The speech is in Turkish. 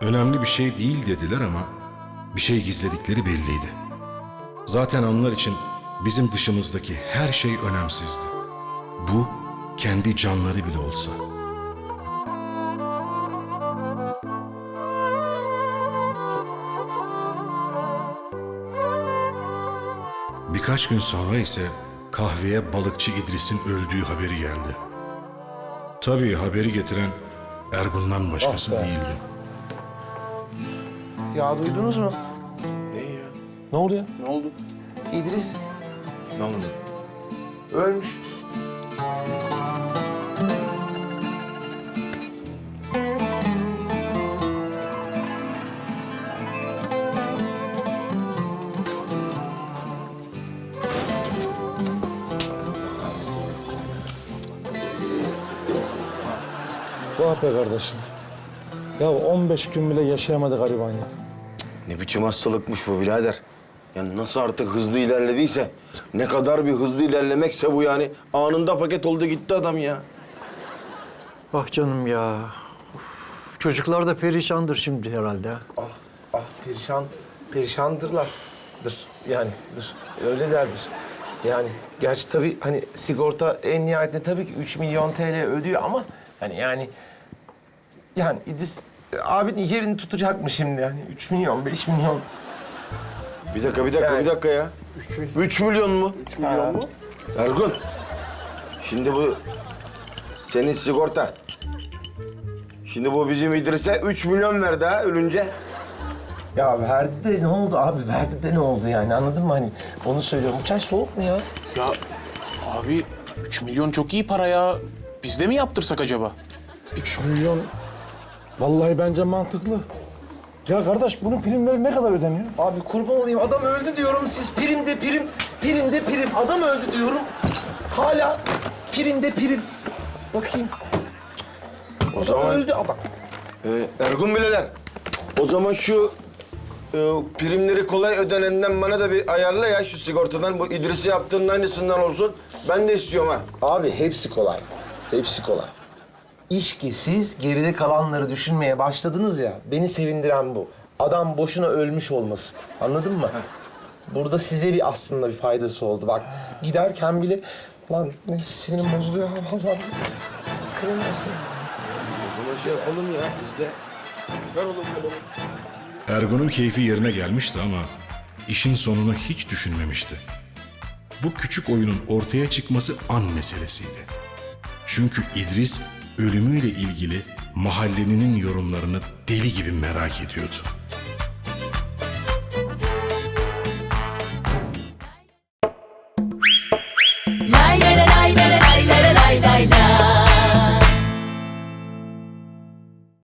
Önemli bir şey değil dediler ama bir şey gizledikleri belliydi. Zaten onlar için bizim dışımızdaki her şey önemsizdi. Bu kendi canları bile olsa. Birkaç gün sonra ise kahveye balıkçı İdris'in öldüğü haberi geldi. Tabii haberi getiren Ergun'dan başkası Ah değildi. Ya duydunuz mu? Ne ya? Ne oldu ya? Ne oldu? İdris Ne oldu? ölmüş. Vah be kardeşim. Ya 15 gün bile yaşayamadı gariban ya. Ne biçim hastalıkmış bu birader? Yani nasıl artık hızlı ilerlediyse, ne kadar bir hızlı ilerlemekse bu yani. Anında paket oldu gitti adam ya. Ah canım ya. Uf, Çocuklar da perişandır şimdi herhalde. ha. Ah, ah perişan, perişandırlar. Dır yani, dır. Öylelerdir. Yani gerçi tabii hani sigorta en nihayetinde tabii ki 3 milyon TL ödüyor ama hani yani yani İdris abinin yerini tutacak mı şimdi yani 3 milyon, 5 milyon. Bir dakika, bir dakika, Yani- bir dakika ya. Üç, milyon mu? Üç milyon mu? Ergun, şimdi bu senin sigorta. Şimdi bu bizim İdris'e üç milyon verdi ha ölünce. Ya verdi de ne oldu abi? Verdi de ne oldu yani anladın mı hani? Onu söylüyorum. Bu çay soğuk mu ya? Ya abi 3 milyon çok iyi para ya. Biz de mi yaptırsak acaba? 3 milyon vallahi bence mantıklı. Ya kardeş bunun primleri ne kadar ödeniyor? Abi kurban olayım adam öldü diyorum. Siz prim de prim, prim de prim. Adam öldü diyorum. Hala prim de prim. Bakayım. O zaman zaman- öldü adam. Ee, Ergun bileler. O zaman şu e, primleri kolay ödenenden bana da bir ayarla ya şu sigortadan. Bu İdris'e yaptığının aynısından olsun. Ben de istiyorum ha. Abi hepsi kolay. Hepsi kolay. İş ki siz geride kalanları düşünmeye başladınız ya. Beni sevindiren bu. Adam boşuna ölmüş olmasın. Anladın mı? Burada size bir aslında bir faydası oldu. Bak giderken bile... Lan ne sinirim bozuluyor ha vallahi. Versene. O zaman şey yapalım ya biz de. Ver oğlum ver oğlum. Ergun'un keyfi yerine gelmişti ama işin sonunu hiç düşünmemişti. Bu küçük oyunun ortaya çıkması an meselesiydi. Çünkü İdris ölümüyle ilgili mahalleninin yorumlarını deli gibi merak ediyordu.